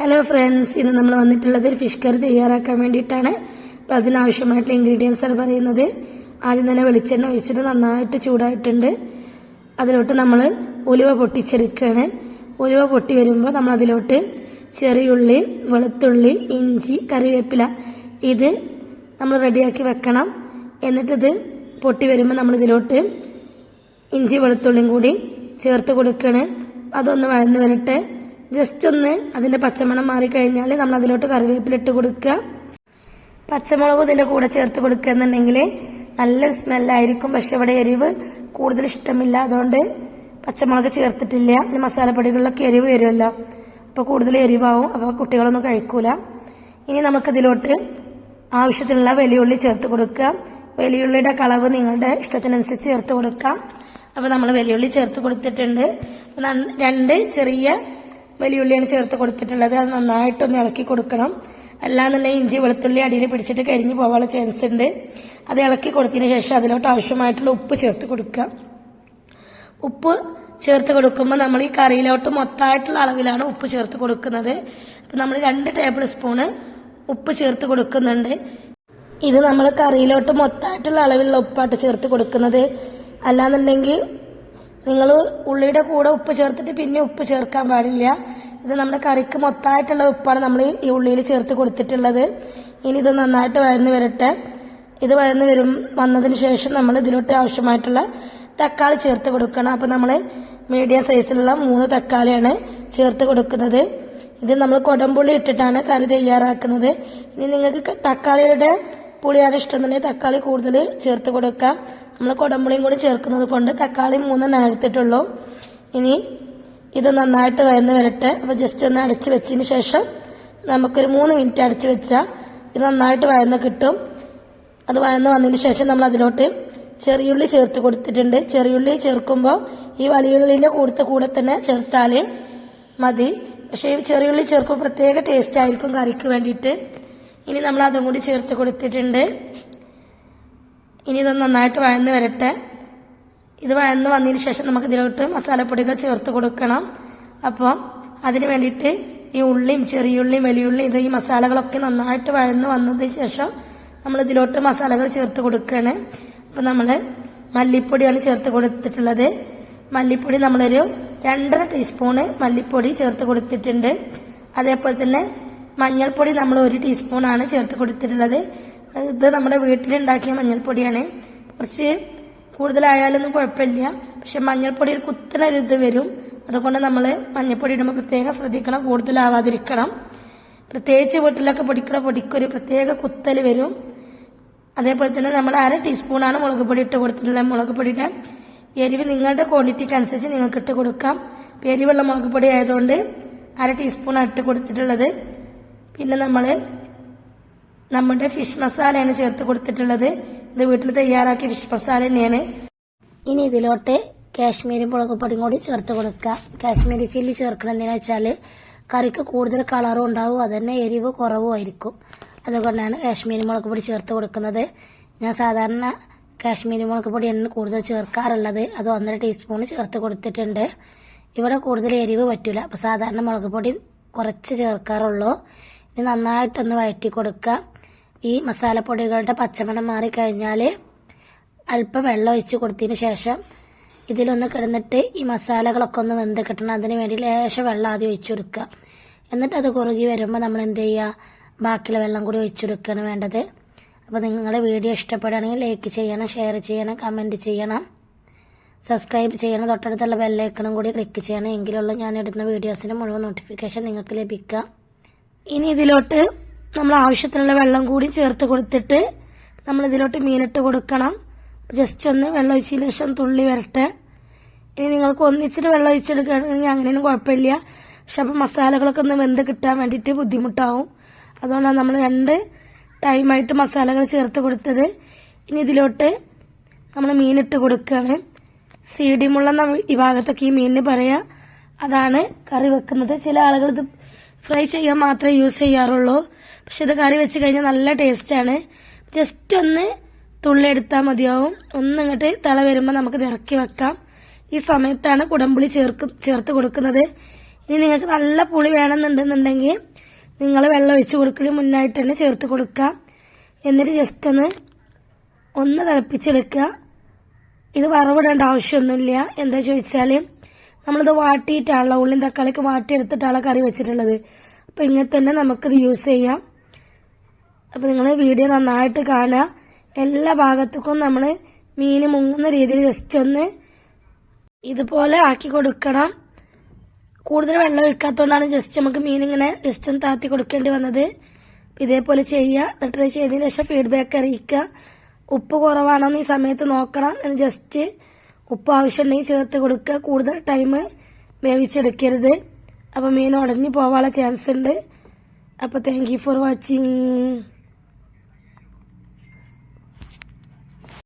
Hello friends ഇന്ന് നമ്മൾ വന്നിട്ടുള്ളത് ഫിഷ് കറി തയ്യാറാക്കാൻ വേണ്ടിയിട്ടാണ്. അപ്പം അതിനാവശ്യമായിട്ടുള്ള ഇൻഗ്രീഡിയൻസ് ആണ് പറയുന്നത്. ആദ്യം തന്നെ വെളിച്ചെണ്ണ ഒഴിച്ചിട്ട് നന്നായിട്ട് ചൂടായിട്ടുണ്ട്. അതിലോട്ട് നമ്മൾ ഉലുവ പൊട്ടിച്ചെടുക്കുകയാണ്. ഉലുവ പൊട്ടി വരുമ്പോൾ നമ്മൾ അതിലോട്ട് ചെറിയുള്ളി വെളുത്തുള്ളി ഇഞ്ചി കറിവേപ്പില ഇത് നമ്മൾ റെഡിയാക്കി വെക്കണം. എന്നിട്ടിത് പൊട്ടി വരുമ്പോൾ നമ്മൾ ഇതിലോട്ട് ഇഞ്ചി വെളുത്തുള്ളിയും കൂടി ചേർത്ത് കൊടുക്കുകയാണ്. അതൊന്ന് വഴന്ന് വരട്ടെ. ജസ്റ്റ് ഒന്ന് അതിന്റെ പച്ചമണം മാറിക്കഴിഞ്ഞാൽ നമ്മൾ അതിലോട്ട് കറിവേപ്പില ഇട്ട് കൊടുക്കുക. പച്ചമുളക് ഇതിന്റെ കൂടെ ചേർത്ത് കൊടുക്കുക എന്നുണ്ടെങ്കിൽ നല്ലൊരു സ്മെല്ലായിരിക്കും. പക്ഷെ ഇവിടെ എരിവ് കൂടുതൽ ഇഷ്ടമില്ല. അതുകൊണ്ട് പച്ചമുളക് ചേർത്തിട്ടില്ല. പിന്നെ മസാലപ്പൊടികളിലൊക്കെ എരിവ് വരുമല്ലോ. അപ്പോൾ കൂടുതൽ എരിവാവും. അപ്പോൾ കുട്ടികളൊന്നും കഴിക്കൂല. ഇനി നമുക്കതിലോട്ട് ആവശ്യത്തിനുള്ള വലിയുള്ളി ചേർത്ത് കൊടുക്കുക. വലിയുള്ളിയുടെ കളവ് നിങ്ങളുടെ ഇഷ്ടത്തിനനുസരിച്ച് ചേർത്ത് കൊടുക്കാം. അപ്പോൾ നമ്മൾ വലിയുള്ളി ചേർത്ത് കൊടുത്തിട്ടുണ്ട്. രണ്ട് ചെറിയ വലിയുള്ളിയാണ് ചേർത്ത് കൊടുത്തിട്ടുള്ളത്. അത് നന്നായിട്ടൊന്ന് ഇളക്കി കൊടുക്കണം. അല്ലാന്നുണ്ടെങ്കിൽ ഇഞ്ചി വെളുത്തുള്ളി അടിയിൽ പിടിച്ചിട്ട് കരിഞ്ഞു പോകാനുള്ള ചാൻസ് ഉണ്ട്. അത് ഇളക്കി കൊടുത്തതിന് ശേഷം അതിലോട്ട് ആവശ്യമായിട്ടുള്ള ഉപ്പ് ചേർത്ത് കൊടുക്കുക. ഉപ്പ് ചേർത്ത് കൊടുക്കുമ്പോൾ നമ്മൾ ഈ കറിയിലോട്ട് മൊത്തമായിട്ടുള്ള അളവിലാണ് ഉപ്പ് ചേർത്ത് കൊടുക്കുന്നത്. അപ്പം നമ്മൾ രണ്ട് ടേബിൾ സ്പൂണ് ഉപ്പ് ചേർത്ത് കൊടുക്കുന്നുണ്ട്. ഇത് നമ്മൾ കറിയിലോട്ട് മൊത്തമായിട്ടുള്ള അളവിലുള്ള ഉപ്പായിട്ട് ചേർത്ത് കൊടുക്കുന്നത്. അല്ലാന്നുണ്ടെങ്കിൽ നിങ്ങൾ ഉള്ളിയുടെ കൂടെ ഉപ്പ് ചേർത്തിട്ട് പിന്നെ ഉപ്പ് ചേർക്കാൻ പാടില്ല. ഇത് നമ്മുടെ കറിക്ക് മൊത്തമായിട്ടുള്ള ഉപ്പാണ് നമ്മൾ ഈ ഉള്ളിയിൽ ചേർത്ത് കൊടുത്തിട്ടുള്ളത്. ഇനി ഇത് നന്നായിട്ട് വഴന്ന് വരട്ടെ. ഇത് വഴന്ന് വരും വന്നതിന് ശേഷം നമ്മൾ ഇതിലോട്ട് ആവശ്യമായിട്ടുള്ള തക്കാളി ചേർത്ത് കൊടുക്കണം. അപ്പം നമ്മൾ മീഡിയം സൈസിലുള്ള മൂന്ന് തക്കാളിയാണ് ചേർത്ത് കൊടുക്കുന്നത്. ഇത് നമ്മൾ കൊടംപുള്ളി ഇട്ടിട്ടാണ് കറി തയ്യാറാക്കുന്നത്. ഇനി നിങ്ങൾക്ക് തക്കാളിയുടെ പുളിയാണ് ഇഷ്ടമെന്നുണ്ടെങ്കിൽ തക്കാളി കൂടുതൽ ചേർത്ത് കൊടുക്കാം. നമ്മൾ കുടമ്പുളിയും കൂടി ചേർക്കുന്നത് കൊണ്ട് തക്കാളി മൂന്ന് എടുത്തിട്ടുള്ളൂ ഇനി ഇത് നന്നായിട്ട് വയന്ന് വരട്ടെ. അപ്പോൾ ജസ്റ്റ് ഒന്ന് അടച്ച് വെച്ചതിന് ശേഷം നമുക്കൊരു മൂന്ന് മിനിറ്റ് അടച്ച് വെച്ചാൽ ഇത് നന്നായിട്ട് വയന്ന് കിട്ടും. അത് വയന്ന് വന്നതിന് ശേഷം നമ്മൾ അതിലോട്ട് ചെറിയുള്ളി ചേർത്ത് കൊടുത്തിട്ടുണ്ട്. ചെറിയുള്ളി ചേർക്കുമ്പോൾ ഈ വലിയുള്ളിന്റെ കൂടത്തെ കൂടെ തന്നെ ചേർത്താൽ മതി. പക്ഷേ ചെറിയുള്ളി ചേർക്കുമ്പോൾ പ്രത്യേക ടേസ്റ്റ് ആയിരിക്കും കറിക്ക് വേണ്ടിയിട്ട്. ഇനി നമ്മൾ അതും കൂടി ചേർത്ത് കൊടുത്തിട്ടുണ്ട്. ഇനി ഇത് നന്നായിട്ട് വഴന്ന് വരട്ടെ. ഇത് വഴന്ന് വന്നതിന് ശേഷം നമുക്ക് ഇതിലോട്ട് മസാലപ്പൊടികൾ ചേർത്ത് കൊടുക്കണം. അപ്പോൾ അതിന് വേണ്ടിയിട്ട് ഈ ഉള്ളിയും ചെറിയുള്ളിയും വലിയുള്ളിയും ഇത് ഈ മസാലകളൊക്കെ നന്നായിട്ട് വഴന്ന് വന്നതിന് ശേഷം നമ്മൾ ഇതിലോട്ട് മസാലകൾ ചേർത്ത് കൊടുക്കുകയാണ്. അപ്പോൾ നമ്മൾ മല്ലിപ്പൊടിയാണ് ചേർത്ത് കൊടുത്തിട്ടുള്ളത്. മല്ലിപ്പൊടി നമ്മളൊരു രണ്ടര ടീസ്പൂണ് മല്ലിപ്പൊടി ചേർത്ത് കൊടുത്തിട്ടുണ്ട്. അതേപോലെ തന്നെ മഞ്ഞൾപ്പൊടി നമ്മൾ ഒരു ടീസ്പൂണാണ് ചേർത്ത് കൊടുത്തിട്ടുള്ളത്. ഇത് നമ്മുടെ വീട്ടിലുണ്ടാക്കിയ മഞ്ഞൾപ്പൊടിയാണ്. കുറച്ച് കൂടുതലായാലൊന്നും കുഴപ്പമില്ല. പക്ഷെ മഞ്ഞൾപ്പൊടി ഒരു കുത്തന ഒരു ഇത് വരും. അതുകൊണ്ട് നമ്മൾ മഞ്ഞൾപ്പൊടി ഇടുമ്പോൾ പ്രത്യേകം ശ്രദ്ധിക്കണം. കൂടുതലാവാതിരിക്കണം. പ്രത്യേകിച്ച് വീട്ടിലൊക്കെ പൊടിക്കുന്ന പൊടിക്കൊരു പ്രത്യേക കുത്തൽ വരും. അതേപോലെ തന്നെ നമ്മൾ അര ടീസ്പൂണാണ് മുളക് പൊടി ഇട്ട് കൊടുത്തിട്ടുള്ളത്. മുളക് പൊടിയുടെ എരിവ് നിങ്ങളുടെ ക്വാണ്ടിറ്റിക്ക് അനുസരിച്ച് നിങ്ങൾക്ക് ഇട്ട് കൊടുക്കാം. എരിവുള്ള മുളക് പൊടി ആയതുകൊണ്ട് അര ടീസ്പൂണാണ് ഇട്ട് കൊടുത്തിട്ടുള്ളത്. പിന്നെ നമ്മൾ നമ്മുടെ ഫിഷ് മസാലയാണ് ചേർത്ത് കൊടുത്തിട്ടുള്ളത്. ഇത് വീട്ടിൽ തയ്യാറാക്കിയ ഫിഷ് മസാല തന്നെയാണ്. ഇനി ഇതിലോട്ട് കാശ്മീരി മുളകുപൊടിയും കൂടി ചേർത്ത് കൊടുക്കുക. കാശ്മീരി ചില്ലി ചേർക്കണം എന്തിനാ വെച്ചാൽ കറിക്ക് കൂടുതൽ കളറും ഉണ്ടാവും അതന്നെ എരിവ് കുറവും ആയിരിക്കും. അതുകൊണ്ടാണ് കാശ്മീരി മുളക് പൊടി ചേർത്ത് കൊടുക്കുന്നത്. ഞാൻ സാധാരണ കാശ്മീരി മുളക് പൊടിയാണ് കൂടുതൽ ചേർക്കാറുള്ളത്. അത് ഒന്നര ടീസ്പൂൺ ചേർത്ത് കൊടുത്തിട്ടുണ്ട്. ഇവിടെ കൂടുതൽ എരിവ് പറ്റില്ല അപ്പോൾ സാധാരണ മുളക് പൊടി കുറച്ച് ചേർക്കാറുള്ളൂ. ഇനി നന്നായിട്ടൊന്ന് വഴറ്റി കൊടുക്കുക. ഈ മസാലപ്പൊടികളുടെ പച്ചമണം മാറിക്കഴിഞ്ഞാൽ അല്പം വെള്ളം ഒഴിച്ച് കൊടുത്തതിന് ശേഷം ഇതിലൊന്ന് കിടന്നിട്ട് ഈ മസാലകളൊക്കെ ഒന്ന് വെന്ത് കിട്ടണം. അതിന് വേണ്ടി ലേശം വെള്ളം ആദ്യം ഒഴിച്ചു കൊടുക്കുക. എന്നിട്ട് അത് കുറുകി വരുമ്പോൾ നമ്മൾ എന്ത് ചെയ്യുക? ബാക്കിയുള്ള വെള്ളം കൂടി ഒഴിച്ചു കൊടുക്കുകയാണ് വേണ്ടത്. അപ്പോൾ നിങ്ങളുടെ വീഡിയോ ഇഷ്ടപ്പെടുകയാണെങ്കിൽ ലൈക്ക് ചെയ്യണം ഷെയർ ചെയ്യണം കമന്റ് ചെയ്യണം. സബ്സ്ക്രൈബ് ചെയ്യണം. തൊട്ടടുത്തുള്ള ബെല്ലൈക്കണും കൂടി ക്ലിക്ക് ചെയ്യണം. എങ്കിലുള്ള ഞാൻ ഇടുന്ന വീഡിയോസിന് മുഴുവൻ നോട്ടിഫിക്കേഷൻ നിങ്ങൾക്ക് ലഭിക്കാം ഇനി ഇതിലോട്ട് നമ്മൾ ആവശ്യത്തിനുള്ള വെള്ളം കൂടി ചേർത്ത് കൊടുത്തിട്ട് നമ്മൾ ഇതിലോട്ട് മീനിട്ട് കൊടുക്കണം. ജസ്റ്റ് ഒന്ന് വെള്ളം ഒഴിച്ചതിന് ശേഷം തുള്ളി വരട്ടെ. ഇനി നിങ്ങൾക്ക് ഒന്നിച്ചിട്ട് വെള്ളം ഒഴിച്ചെടുക്കുകയാണെങ്കിൽ അങ്ങനെയൊന്നും കുഴപ്പമില്ല. പക്ഷെ അപ്പം മസാലകളൊക്കെ ഒന്ന് വെന്ത് കിട്ടാൻ വേണ്ടിയിട്ട് ബുദ്ധിമുട്ടാവും. അതുകൊണ്ടാണ് നമ്മൾ രണ്ട് ടൈമായിട്ട് മസാലകൾ ചേർത്ത് കൊടുത്തത്. ഇനി ഇതിലോട്ട് നമ്മൾ മീനിട്ട് കൊടുക്കുകയാണ്. സീഡിമുള്ള ഈ ഭാഗത്തൊക്കെ ഈ മീനിന് പറയാ. അതാണ് കറി വെക്കുന്നത്. ചില ആളുകൾ ഇത് ഫ്രൈ ചെയ്യാൻ മാത്രമേ യൂസ് ചെയ്യാറുള്ളൂ. പക്ഷെ ഇത് കറി വെച്ച് കഴിഞ്ഞാൽ നല്ല ടേസ്റ്റാണ് ജസ്റ്റ് ഒന്ന് തുള്ളി എടുത്താൽ മതിയാവും. ഒന്ന് ഇങ്ങോട്ട് തല വരുമ്പോൾ നമുക്ക് ഇറക്കി വെക്കാം. ഈ സമയത്താണ് കുടംപുളി ചേർക്ക് ചേർത്ത് കൊടുക്കുന്നത്. ഇനി നിങ്ങൾക്ക് നല്ല പുളി വേണമെന്നുണ്ടെന്നുണ്ടെങ്കിൽ നിങ്ങൾ വെള്ളം ഒഴിച്ച് കൊടുക്കലും മുന്നായിട്ട് തന്നെ ചേർത്ത് കൊടുക്കുക. എന്നിട്ട് ജസ്റ്റ് ഒന്ന് ഒന്ന് തിളപ്പിച്ചെടുക്കുക. ഇത് വറവിടേണ്ട ആവശ്യമൊന്നുമില്ല. എന്താ ചോദിച്ചാൽ നമ്മളിത് വാട്ടിയിട്ടാണല്ലോ ഉള്ളിയും തക്കാളിക്ക് വാട്ടിയെടുത്തിട്ടാണ് കറി വെച്ചിട്ടുള്ളത്. അപ്പം ഇങ്ങനെ തന്നെ നമുക്കിത് യൂസ് ചെയ്യാം. അപ്പം നിങ്ങൾ വീഡിയോ നന്നായിട്ട് കാണുക. എല്ലാ ഭാഗത്തേക്കും നമ്മൾ മീൻ മുങ്ങുന്ന രീതിയിൽ ജസ്റ്റ് ഒന്ന് ഇതുപോലെ ആക്കി കൊടുക്കണം. കൂടുതൽ വെള്ളം ഒഴിക്കാത്തതുകൊണ്ടാണ് ജസ്റ്റ് നമുക്ക് മീൻ ഇങ്ങനെ ജസ്റ്റ് ഒന്ന് താത്തി കൊടുക്കേണ്ടി വന്നത്. ഇതേപോലെ ചെയ്യുക. എന്നിട്ട് ചെയ്തതിന് ശേഷം ഫീഡ്ബാക്ക് അറിയിക്കുക. ഉപ്പ് കുറവാണോ എന്ന് ഈ സമയത്ത് നോക്കണം. ജസ്റ്റ് ഉപ്പ് ആവശ്യമുണ്ടെങ്കിൽ ചേർത്ത് കൊടുക്കുക. കൂടുതൽ ടൈം വേവിച്ചെടുക്കരുത്. അപ്പോൾ മീൻ ഉടഞ്ഞു പോകാനുള്ള ചാൻസ് ഉണ്ട്. അപ്പോൾ താങ്ക് ഫോർ വാച്ചിങ്